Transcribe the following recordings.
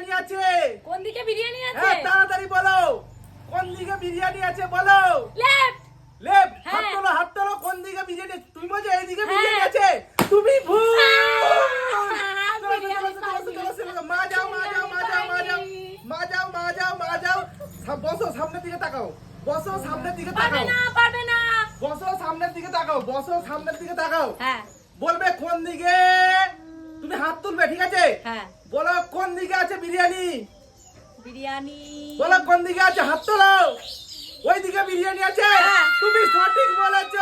বিরিয়ানি আছে। কোন দিকে বিরিয়ানি আছে? হ্যাঁ, তাড়াতাড়ি বলো। কোন দিকে বিরিয়ানি আছে বলো। লেফট। লেফট হ্যাঁ। হাত তোলো হাত তোলো কোন দিকে বিরিয়ানি তুমি বলছো এইদিকে হ্যাঁ। বিরিয়ানি আছে? তুমি ভুল। মা যাও মা যাও মা যাও মা যাও মা যাও মা যাও মা যাও। বসো সামনের দিকে তাকাও। বসো সামনের দিকে তাকাও। না পারবে না। বসো সামনের দিকে তাকাও। বসো সামনের দিকে তাকাও। হ্যাঁ। বলবে কোন দিকে? তুমি হাত তুলবে ঠিক আছে? হ্যাঁ। বলো কোন দিকে আছে বিরিয়ানি? বিরিয়ানি। বলো কোন দিকে আছে? হাত তোলো। ওই দিকে বিরিয়ানি আছে? হ্যাঁ। তুমি সঠিক বলেছ।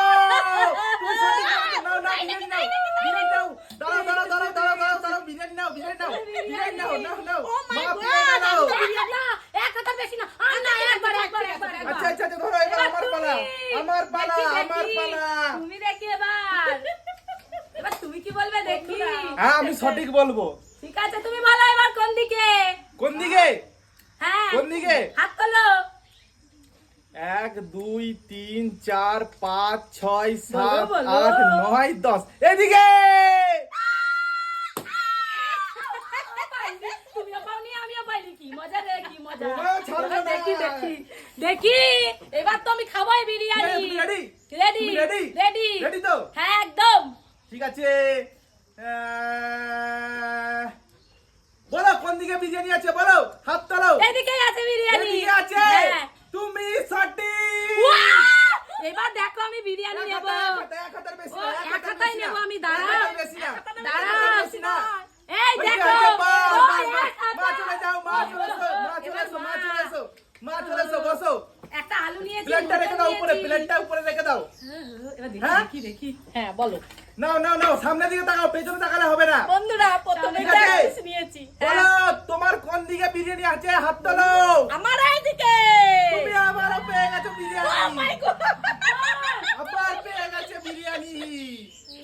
তুমি সঠিক বলেছ। নাও নাও বিরিয়ানি নাও। বিরিয়ানি নাও। দাঁড়াও দাঁড়াও দাঁড়াও দাঁড়াও দাঁড়াও দাঁড়াও। বিরিয়ানি নাও বিরিয়ানি নাও। বিরিয়ানি নাও নাও নাও। মা গড পেয়ে গেল। না এক হাজার বেশি না। আর না একবার একবার একবার একবার। আচ্ছা আচ্ছা আচ্ছা, ধরো এবার আমার পালা। আমার পালা দেখি, আমার দেখি। পালা তুমি দেখি এবার এবার তুমি কি বলবে দেখি। হ্যাঁ আমি সঠিক বলব। ঠিক আছে তুমি বলো এবার কোন দিকে? কোন দিকে? হ্যাঁ। কোন দিকে? হাত তোলো। এক দুই তিন চার পাঁচ ছয় সাত আট নয় দশ। এদিকে! দেখি এবার তো আমি খাবোই biryani. ready? Ready ready Ready তো? হ্যাঁ একদম ঠিক আছে? বলো কোন দিকে বিরিয়ানি আছে? বলো হাত তোলো। এদিকেই আছে বিরিয়ানি। এদিকে আছে? হ্যাঁ। তুমি সঠিক। এবার দেখো আমি বিরিয়ানি নেব। এক হাতা, বেশি না, এক হাতার হাতাই নেব। আমি, দাঁড়াও। দাঁড়াও। এই দেখো। মা চলে যাও মা চলে এসো মা চলে এসো মা চলে এসো মা চলে এসো বসো। আলু নিয়েছি প্লেটটা রেখে দাও উপরে প্লেটটা উপরে রেখে দাও। এবার হ্যাঁ? দেখি দেখি। হ্যাঁ বলো। নাও নাও নাও সামনের দিকে তাকাও পেছনে তাকালে হবে না। বন্ধুরা প্রথমে নিয়েছি হ্যাঁ। বলো তোমার কোন দিকে বিরিয়ানি আছে? হাত তোলো। আমার এইদিকে। তুমি আবারও পেয়ে গেছো Oh my বিরিয়ানি God! আবার পেয়ে গেছে বিরিয়ানি।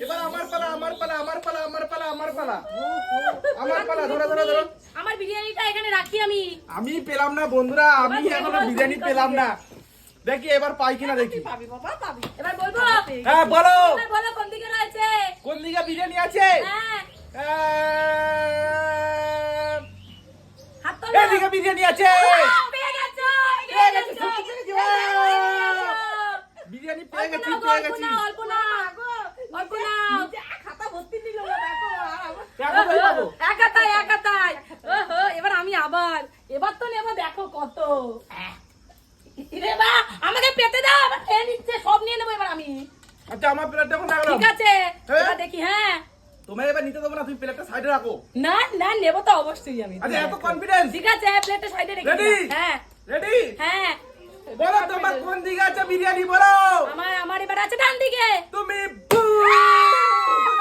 এবার আমার পালা আমার পালা আমার পালা আমার পালা আমার পালা। আমার পালা ধরো ধরো ধরো। আমার বিরিয়ানিটা এখানে রাখি আমি। আমি পেলাম না বন্ধুরা আমি এখনও বিরিয়ানি পেলাম না। দেখি এবার পাই কিনা দেখি। পাবি বাবা পাবি। এবার বলব হ্যাঁ বলো। বলো কোন দিকে রয়েছে? কোন দিকে বিরিয়ানি আছে? হ্যাঁ। এদিকে বিরিয়ানি আছে। বিরিয়ানি পেয়ে গেছি পেয়ে গেছি। অল্প। অল্প। খাতা ভর্তি নিল দেখো এবার আমি আবার এবার তো নেব দেখো কত। বা আমাকে পেতে দাও আবার খেয়ে নিচ্ছে সব নিয়ে নেব এবার আমি। আচ্ছা আমার প্লেটটা এখন রাখলাম ঠিক আছে হ্যাঁ? এবার দেখি হ্যাঁ। তোমার এবার নিতে দেবো না তুমি প্লেটটা সাইডে রাখো। না না নেব তো অবশ্যই আমি। আচ্ছা এত কনফিডেন্স ঠিক আছে প্লেটটা সাইডে রেখে রেডি হ্যাঁ। রেডি হ্যাঁ। বলো তোমার কোন দিকে আছে বিরিয়ানি বলো। আমার আমার এবার আছে ডান দিকে। তুমি